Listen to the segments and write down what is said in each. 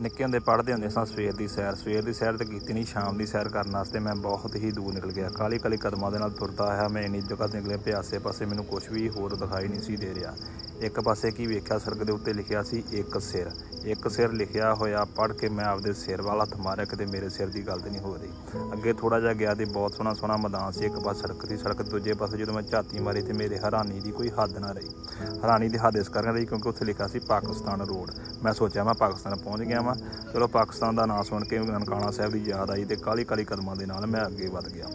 ਨਿੱਕੇ ਹੁੰਦੇ ਪੜ੍ਹਦੇ ਹੁੰਦੇ ਸਾਂ ਸਵੇਰ ਦੀ ਸੈਰ, ਸਵੇਰ ਦੀ ਸੈਰ ਤੇ ਕੀਤੀ ਨਹੀਂ ਸ਼ਾਮ ਦੀ ਸੈਰ ਕਰਨ ਵਾਸਤੇ ਮੈਂ ਬਹੁਤ ਹੀ ਦੂਰ ਨਿਕਲ ਗਿਆ। ਕਾਲੀ ਕਾਲੀ ਕਦਮਾਂ ਦੇ ਨਾਲ ਤੁਰਦਾ ਆਇਆ, ਮੈਂ ਇੰਨੀ ਜਗ੍ਹਾ ਤੇ ਨਿਕਲਿਆ ਪਿਆਸੇ ਪਾਸੇ ਮੈਨੂੰ ਕੁਝ ਵੀ ਹੋਰ ਦਿਖਾਈ ਨਹੀਂ ਸੀ ਦੇ ਰਿਹਾ। ਇੱਕ ਪਾਸੇ ਕੀ ਵੇਖਿਆ? ਸੜਕ ਦੇ ਉੱਤੇ ਲਿਖਿਆ ਸੀ, ਇੱਕ ਸਿਰ। ਇੱਕ ਸਿਰ ਲਿਖਿਆ ਹੋਇਆ, ਪੜ੍ਹ ਕੇ ਮੈਂ ਆਪਦੇ ਸਿਰ ਵਾਲਾ ਹੱਥ ਮਾਰਿਆ ਕਿਤੇ ਮੇਰੇ ਸਿਰ ਦੀ ਗੱਲ ਤੇ ਨਹੀਂ ਹੋ ਰਹੀ ਅੱਗੇ ਥੋੜਾ ਜਿਹਾ ਗਿਆ ਤੇ ਬਹੁਤ ਸੋਹਣਾ ਸੋਹਣਾ ਮੈਦਾਨ ਸੀ, ਇੱਕ ਪਾਸੇ ਸੜਕ ਸੀ, ਸੜਕ ਦੂਜੇ ਪਾਸੇ ਜਦੋਂ ਮੈਂ ਝਾਤੀ ਮਾਰੀ ਤੇ ਮੇਰੇ ਹੈਰਾਨੀ ਦੀ ਕੋਈ ਹੱਦ ਨਾ ਰਹੀ। ਹੈਰਾਨੀ ਦੀ ਹੱਦ ਇਸ ਕਰਕੇ ਰਹੀ ਕਿਉਂਕਿ ਉੱਥੇ ਲਿਖਿਆ ਸੀ ਪਾਕਿਸਤਾਨ ਰੋਡ। ਮੈਂ ਸੋਚਿਆ ਮੈਂ ਪਾਕਿਸਤਾਨ ਪਹੁੰਚ ਗਿਆ ਵਾਂ। ਚਲੋ ਪਾਕਿਸਤਾਨ ਦਾ ਨਾਂ ਸੁਣ ਕੇ ਨਨਕਾਣਾ ਸਾਹਿਬ ਦੀ ਯਾਦ ਆਈ ਤੇ ਕਾਲੀ ਕਾਲੀ ਕਦਮਾਂ ਦੇ ਨਾਲ ਮੈਂ ਅੱਗੇ ਵੱਧ ਗਿਆ।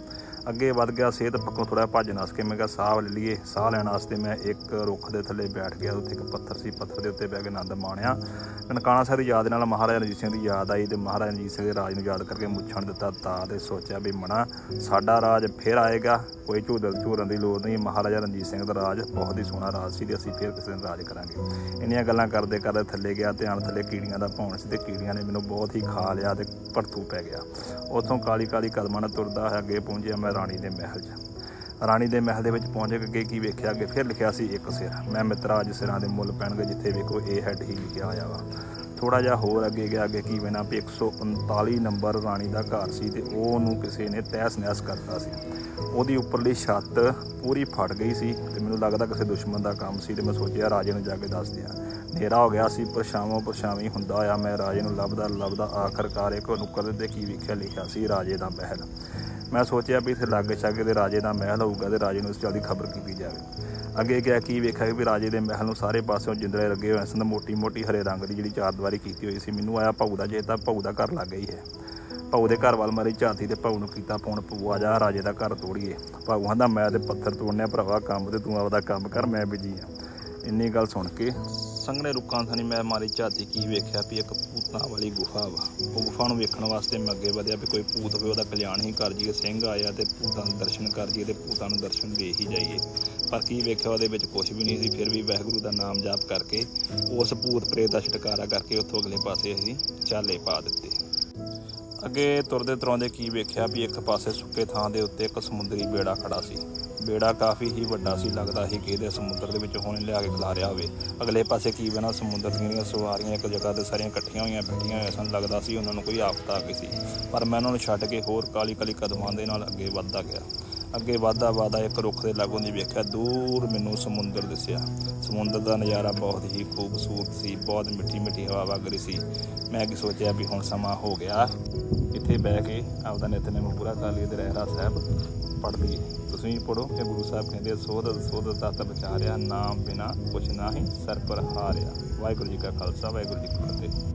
ਅੱਗੇ ਵੱਧ ਗਿਆ, ਸਿਹਤ ਪੱਖੋਂ ਥੋੜਾ ਭੱਜ ਨਸ ਕੇ ਮੈਂ ਕਿਹਾ, ਸਾਹ ਲੈ ਲਈਏ। ਸਾਹ ਲੈਣ ਵਾਸਤੇ ਮੈਂ ਇੱਕ ਰੁੱਖ ਦੇ ਥੱਲੇ ਬੈਠ ਗਿਆ, ਉੱਥੇ ਇੱਕ ਪੱਥਰ ਸੀ। ਪੱਥਰ ਦੇ ਉੱਤੇ ਬਹਿ ਕੇ ਆਨੰਦ ਮਾਣਿਆ। ਨਨਕਾਣਾ ਸਾਹਿਬ ਦੀ ਯਾਦ ਨਾਲ ਮਹਾਰਾਜਾ ਰਣਜੀਤ ਸਿੰਘ ਦੀ ਯਾਦ ਆਈ ਤੇ ਮਹਾਰਾਜਾ ਰਣਜੀਤ ਸਿੰਘ ਦੇ ਰਾਜ ਨੂੰ ਯਾਦ ਕਰਕੇ ਮੁੱਛਣ ਦਿੱਤਾ, ਤਾਂ ਤੇ ਸੋਚਿਆ ਵੀ ਮਣਾ ਸਾਡਾ ਰਾਜ ਫਿਰ ਆਏਗਾ। ਕੋਈ ਝੂਦਲ ਝੂਰਨ ਦੀ ਲੋੜ ਨਹੀਂ। ਮਹਾਰਾਜਾ ਰਣਜੀਤ ਸਿੰਘ ਦਾ ਰਾਜ ਬਹੁਤ ਹੀ ਸੋਹਣਾ ਰਾਜ ਸੀ ਤੇ ਅਸੀਂ ਫਿਰ ਕਿਸੇ ਦਿਨ ਰਾਜ ਕਰਾਂਗੇ। ਇੰਨੀਆਂ ਗੱਲਾਂ ਕਰਦੇ ਕਰਦੇ ਥੱਲੇ ਗਿਆ, ਧਿਆਨ ਥੱਲੇ ਕੀੜੀਆਂ ਦਾ ਭੌਣ ਸੀ ਤੇ ਕੀੜੀਆਂ ਨੇ ਮੈਨੂੰ ਬਹੁਤ ਹੀ ਖਾ ਲਿਆ ਤੇ ਪਰਤੂ ਪੈ ਗਿਆ। ਉੱਥੋਂ ਕਾਲੀ ਕਾਲੀ ਕਦਮਾਂ ਨਾਲ ਤੁਰਦਾ ਹੋਇਆ ਅੱਗੇ ਪਹੁੰਚਿਆ ਮੈਂ ਰਾਣੀ ਦੇ ਮਹਿਲ 'ਚ। ਰਾਣੀ ਦੇ ਮਹਿਲ ਦੇ ਵਿੱਚ ਪਹੁੰਚ ਕੇ ਅੱਗੇ ਕੀ ਵੇਖਿਆ? ਅੱਗੇ ਫਿਰ ਲਿਖਿਆ ਸੀ, ਇੱਕ ਸਿਰ। ਮੈਂ ਮਿੱਤਰਾ, ਅੱਜ ਸਿਰਾਂ ਦੇ ਮੁੱਲ ਪੈਣਗੇ, ਜਿੱਥੇ ਵੇਖੋ ਇਹ ਹੈਡ ਹੀ ਲਿਖਿਆ ਆਇਆ ਵਾ। ਥੋੜਾ ਜਿਹਾ ਹੋਰ ਅੱਗੇ ਗਿਆ, ਅੱਗੇ ਕੀ ਵੇਣਾ ਵੀ 139 ਨੰਬਰ ਰਾਣੀ ਦਾ ਘਰ ਸੀ ਤੇ ਉਹ ਉਹਨੂੰ ਕਿਸੇ ਨੇ ਤਹਿਸ ਨਹਿਸ ਕਰਤਾ ਸੀ। ਉਹਦੀ ਉੱਪਰਲੀ ਛੱਤ ਪੂਰੀ ਫਟ ਗਈ ਸੀ ਤੇ ਮੈਨੂੰ ਲੱਗਦਾ ਕਿਸੇ ਦੁਸ਼ਮਣ ਦਾ ਕੰਮ ਸੀ ਤੇ ਮੈਂ ਸੋਚਿਆ ਰਾਜੇ ਨੂੰ ਜਾ ਕੇ ਦੱਸ ਦਿਆਂ। ਹਨੇਰਾ ਹੋ ਗਿਆ ਸੀ, ਪਰਛਾਵਾਂ ਪਰਛਾਵੀਂ ਹੁੰਦਾ ਹੋਇਆ ਮੈਂ ਰਾਜੇ ਨੂੰ ਲੱਭਦਾ ਲੱਭਦਾ ਆਖਰਕਾਰ ਇੱਕ ਨੁੱਕਰ ਤੇ ਕੀ ਵੇਖਿਆ ਲਿਖਿਆ ਸੀ ਰਾਜੇ ਦਾ ਮਹਿਲ। ਮੈਂ ਸੋਚਿਆ ਵੀ ਇੱਥੇ ਲਾਗੇ ਛਾਗੇ ਦੇ ਰਾਜੇ ਦਾ ਮਹਿਲ ਹੋਊਗਾ ਤੇ ਰਾਜੇ ਨੂੰ ਇਸ ਗੱਲ ਦੀ ਖਬਰ ਕੀਤੀ ਜਾਵੇ। ਅੱਗੇ ਗਿਆ ਕੀ ਵੇਖਿਆ ਵੀ ਰਾਜੇ ਦੇ ਮਹਿਲ ਨੂੰ ਸਾਰੇ ਪਾਸਿਓਂ ਜਿੰਦਰੇ ਲੱਗੇ ਹੋਏ ਸਨ ਮੋਟੀ ਮੋਟੀ ਹਰੇ ਰੰਗ ਦੀ ਜਿਹੜੀ ਚਾਰਦੀਵਾਰੀ ਕੀਤੀ ਹੋਈ ਸੀ। ਮੈਨੂੰ ਆਇਆ ਭਾਊ ਦਾ ਚੇਤਾ, ਭਾਊ ਦਾ ਘਰ ਲੱਗ ਗਈ ਹੈ। ਭਾਊ ਦੇ ਘਰ ਵੱਲ ਮਾਰੀ ਝਾਤੀ ਤੇ ਭਾਊ ਨੂੰ ਕੀਤਾ ਫੋਨ ਪਊਆ ਜਾ, ਰਾਜੇ ਦਾ ਘਰ ਤੋੜੀਏ। ਭਾਊ ਕਹਿੰਦਾ ਮੈਂ ਤੇ ਪੱਥਰ ਤੋੜਨੇ ਭਰਾਵਾ, ਕੰਮ ਤੇ ਤੂੰ ਆਪਦਾ ਕੰਮ ਕਰ, ਮੈਂ ਬਿਜ਼ੀ ਆ ਇੰਨੀ ਗੱਲ ਸੁਣ ਕੇ ਸੰਘਣੇ ਰੁੱਖਾਂ ਥਾਣੀ ਮੈਂ ਮਾਰੀ ਝਾਤੀ ਕੀ ਵੇਖਿਆ ਵੀ ਇੱਕ ਭੂਤਾਂ ਵਾਲੀ ਗੁਫਾ ਵਾ। ਉਹ ਗੁਫਾ ਨੂੰ ਵੇਖਣ ਵਾਸਤੇ ਮੈਂ ਅੱਗੇ ਵਧਿਆ ਵੀ ਕੋਈ ਭੂਤ ਹੋਵੇ, ਉਹਦਾ ਕਲਿਆਣ ਹੀ ਕਰ ਜੀਏ ਸਿੰਘ ਆਇਆ ਤੇ ਭੂਤਾਂ ਦੇ ਦਰਸ਼ਨ ਕਰ ਜੀਏ ਤੇ ਭੂਤਾਂ ਨੂੰ ਦਰਸ਼ਨ ਦੇ ਹੀ ਜਾਈਏ। ਪਰ ਕੀ ਵੇਖਿਆ ਉਹਦੇ ਵਿੱਚ ਕੁਝ ਵੀ ਨਹੀਂ ਸੀ, ਫਿਰ ਵੀ ਵਾਹਿਗੁਰੂ ਦਾ ਨਾਮ ਜਾਪ ਕਰਕੇ ਉਸ ਭੂਤ ਪ੍ਰੇਤ ਦਾ ਛੁਟਕਾਰਾ ਕਰਕੇ ਉੱਥੋਂ ਅਗਲੇ ਪਾਸੇ ਅਸੀਂ ਚਾਲੇ ਪਾ ਦਿੱਤੇ। ਅੱਗੇ ਤੁਰਦੇ ਤੁਰਾਉਂਦੇ ਕੀ ਵੇਖਿਆ ਵੀ ਇੱਕ ਪਾਸੇ ਸੁੱਕੇ ਥਾਂ ਦੇ ਉੱਤੇ ਇੱਕ ਸਮੁੰਦਰੀ ਬੇੜਾ ਖੜਾ ਸੀ। ਬੇੜਾ ਕਾਫੀ ਹੀ ਵੱਡਾ ਸੀ, ਲੱਗਦਾ ਸੀ ਕਿ ਇਹਦੇ ਸਮੁੰਦਰ ਦੇ ਵਿੱਚ ਹੁਣ ਲਿਆ ਕੇ ਖਿਲਾਰਿਆ ਹੋਵੇ। ਅਗਲੇ ਪਾਸੇ ਕੀ ਬਣਾ, ਸਮੁੰਦਰ ਦੀਆਂ ਜਿਹੜੀਆਂ ਸਵਾਰੀਆਂ ਇੱਕ ਜਗ੍ਹਾ ਤੇ ਸਾਰੀਆਂ ਇਕੱਠੀਆਂ ਹੋਈਆਂ ਬੈਠੀਆਂ ਹੋਈਆਂ ਸਨ, ਲੱਗਦਾ ਸੀ ਉਹਨਾਂ ਨੂੰ ਕੋਈ ਆਫਤ ਆ ਗਈ ਸੀ। ਪਰ ਮੈਂ ਉਹਨਾਂ ਨੂੰ ਛੱਡ ਕੇ ਹੋਰ ਕਾਲੀ ਕਾਲੀ ਕਦਮਾਂ ਦੇ ਨਾਲ ਅੱਗੇ ਵੱਧਦਾ ਗਿਆ। ਅੱਗੇ ਵੱਧਦਾ ਵੱਧਦਾ ਇੱਕ ਰੁੱਖ ਦੇ ਲਾਗੋਂ ਦੀ ਵੇਖਿਆ, ਦੂਰ ਮੈਨੂੰ ਸਮੁੰਦਰ ਦਿਸਿਆ। ਸਮੁੰਦਰ ਦਾ ਨਜ਼ਾਰਾ ਬਹੁਤ ਹੀ ਖੂਬਸੂਰਤ ਸੀ, ਬਹੁਤ ਮਿੱਠੀ ਮਿੱਠੀ ਹਵਾ ਵਗ ਰਹੀ ਸੀ। ਮੈਂ ਕੀ ਸੋਚਿਆ ਵੀ ਹੁਣ ਸਮਾਂ ਹੋ ਗਿਆ। ਇੱਥੇ ਬਹਿ ਕੇ ਆਪਦਾ ਨਿਤਨੇਮ ਪੂਰਾ ਕਰ ਲਈਏ ਤੇ ਰਹਿਰਾ ਸਾਹਿਬ ਪੜ੍ਹ ਲਈਏ। ਤੁਸੀਂ ਵੀ ਪੜੋ ਕਿ ਗੁਰੂ ਸਾਹਿਬ ਕਹਿੰਦੇ ਸੋਧ ਸੋਧ ਤਤ ਵਿਚਾਰਿਆ ਨਾਮ ਬਿਨਾ ਕੁਛ ਨਾਹੀਂ ਸਰ ਪਰ ਹਾਰਿਆ। ਵਾਹਿਗੁਰੂ ਜੀ ਕਾ ਖਾਲਸਾ, ਵਾਹਿਗੁਰੂ ਜੀ ਕੀ ਫਤਿਹ।